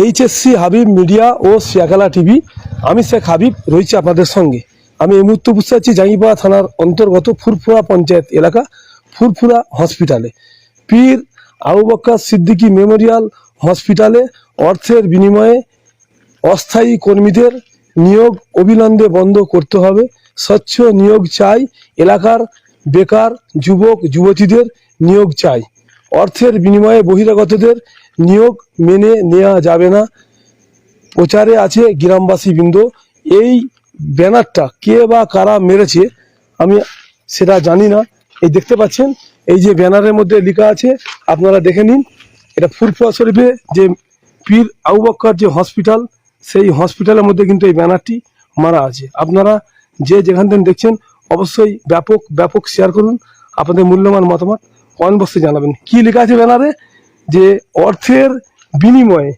HSC Habib media ও Shiakhala TV, আমি শেখ হাবিব রয়েছে আপনাদের সঙ্গে। আমি এই মুহূর্তে বুঝতে পারছি জাঙ্গিপাড়া থানার অন্তর্গত ফুরফুরা পঞ্চায়েত এলাকা, ফুরফুরা হসপিটালে। পীর আবু বক্কর সিদ্দিকী মেমোরিয়াল হসপিটালে অর্থের বিনিময়ে অস্থায়ী কর্মীদের নিয়োগ অবিলম্বে বন্ধ করতে হবে। স্বচ্ছ নিয়োগ চাই, এলাকার বেকার যুবক, যুবতীদের নিয়োগ চাই। অর্থের বিনিময়ে বহিরাগতদের নিয়োগ মেনে নেওয়া যাবে না। প্রচারে আছে গ্রামবাসী বৃন্দ এই ব্যানারটা কে বা কারা মেরেছে আমি সেটা জানি না। এই দেখতে পাচ্ছেন, এই যে ব্যানারের মধ্যে লেখা আছে, আপনারা দেখে নিন। এটা ফুরফুয়া শরীফে যে পীর আবু বক্কর যে হসপিটাল, সেই হসপিটালের মধ্যে কিন্তু এই ব্যানারটি মারা আছে। আপনারা যে যেখান থেকে দেখছেন, অবশ্যই ব্যাপক ব্যাপক শেয়ার করুন। আপনাদের মূল্যবান মতামত কমেন্ট জানাবেন? কি লেখা আছে ব্যানারে? যে অর্থের বিনিময়ে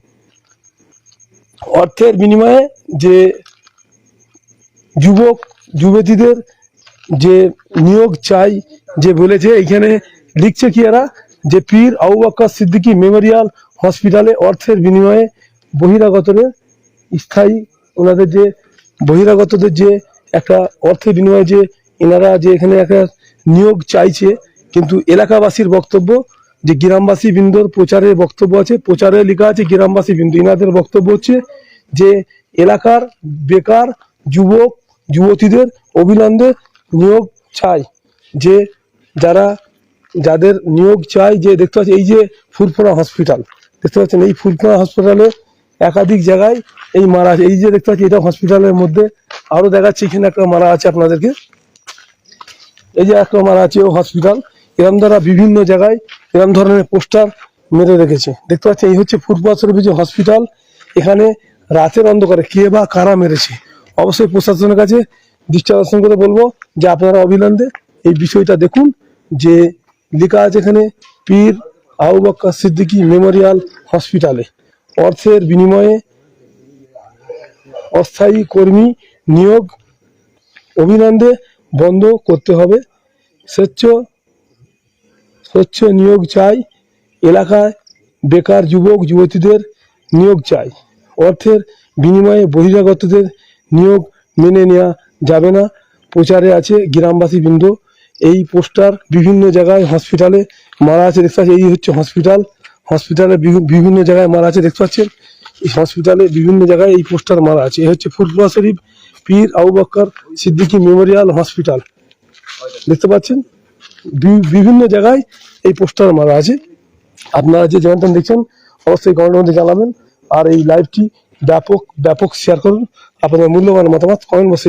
অর্থের বিনিময়ে যে যুবক, যুবতীদের যে নিয়োগ চাই, যে বলেছে এখানে লিখছে কি এরা? যে পীর আবু বক্কর সিদ্দিকী মেমোরিয়াল হসপিটালে অর্থের বিনিময়ে বহিরাগতদের স্থায়ী, ওনাদের যে বহিরাগতদের যে একটা অর্থের বিনিময়ে যে এনারা যে এখানে একটা নিয়োগ চাইছে কিন্তু এলাকাবাসীর বক্তব্য যে গ্রামবাসী বৃন্দর প্রচারের বক্তব্য আছে, প্রচারে লেখা আছে গ্রামবাসী বৃন্দ এনাদের বক্তব্য হচ্ছে যে এলাকার বেকার যুবক, যুবতীদের অবিলম্বে নিয়োগ চাই, যে যারা, যাদের নিয়োগ চাই, যে দেখতে পাচ্ছি এই যে ফুরফুরা হসপিটাল, দেখতে পাচ্ছেন এই ফুরফুরা হসপিটালে একাধিক জায়গায় এই মারা আছে, এই যে দেখতে পাচ্ছি এটা হসপিটালের মধ্যে আরও দেখাচ্ছি, এখানে একটা মারা আছে আপনাদেরকে, এই যে একটা মারা আছে ও হসপিটাল এরম দ্বারা বিভিন্ন জায়গায় এরম ধরনের পোস্টার মেরে রেখেছে। দেখতে পাচ্ছি এই হচ্ছে ফুটবল যে হসপিটাল। এখানে রাতের অন্ধকারে কে বা কারা মেরেছে? অবশ্যই প্রশাসনের কাছে দৃষ্টি আকর্ষণ করে বলব যে আপনারা অবিলম্বে এই বিষয়টা দেখুন, যে লেখা আছে এখানে, পীর আবু বক্কর সিদ্দিকী মেমোরিয়াল হসপিটালে। অর্থের বিনিময়ে অস্থায়ী কর্মী নিয়োগ, অভিনন্দে বন্ধ করতে হবে। স্বচ্ছ স্বচ্ছ নিয়োগ চাই, এলাকায় বেকার যুবক, যুবতীদের নিয়োগ চাই। অর্থের বিনিময়ে বহিরাগতদের নিয়োগ মেনে নেওয়া যাবে না। প্রচারে আছে গ্রামবাসী বৃন্দ এই পোস্টার বিভিন্ন জায়গায় হসপিটালে মারা আছে দেখতে পাচ্ছি এই হচ্ছে হসপিটাল। হসপিটালে বিভিন্ন জায়গায় মারা আছে দেখতে পাচ্ছেন। এই হসপিটালে বিভিন্ন জায়গায় এই পোস্টার মারা আছে। এই হচ্ছে ফুরফুরা শরীফ, পীর আবু বক্কর সিদ্দিকী মেমোরিয়াল হসপিটাল। দেখতে পাচ্ছেন? বিভিন্ন জায়গায় এই পোস্টার মারা আছে। আপনারা যে যেমনটা দেখছেন, অবশ্যই কমেন্টের মধ্যে জানাবেন। আর এই লাইভটি ব্যাপক ব্যাপক শেয়ার করুন। আপনাদের মূল্যবান মতামত কমেন্ট বক্সে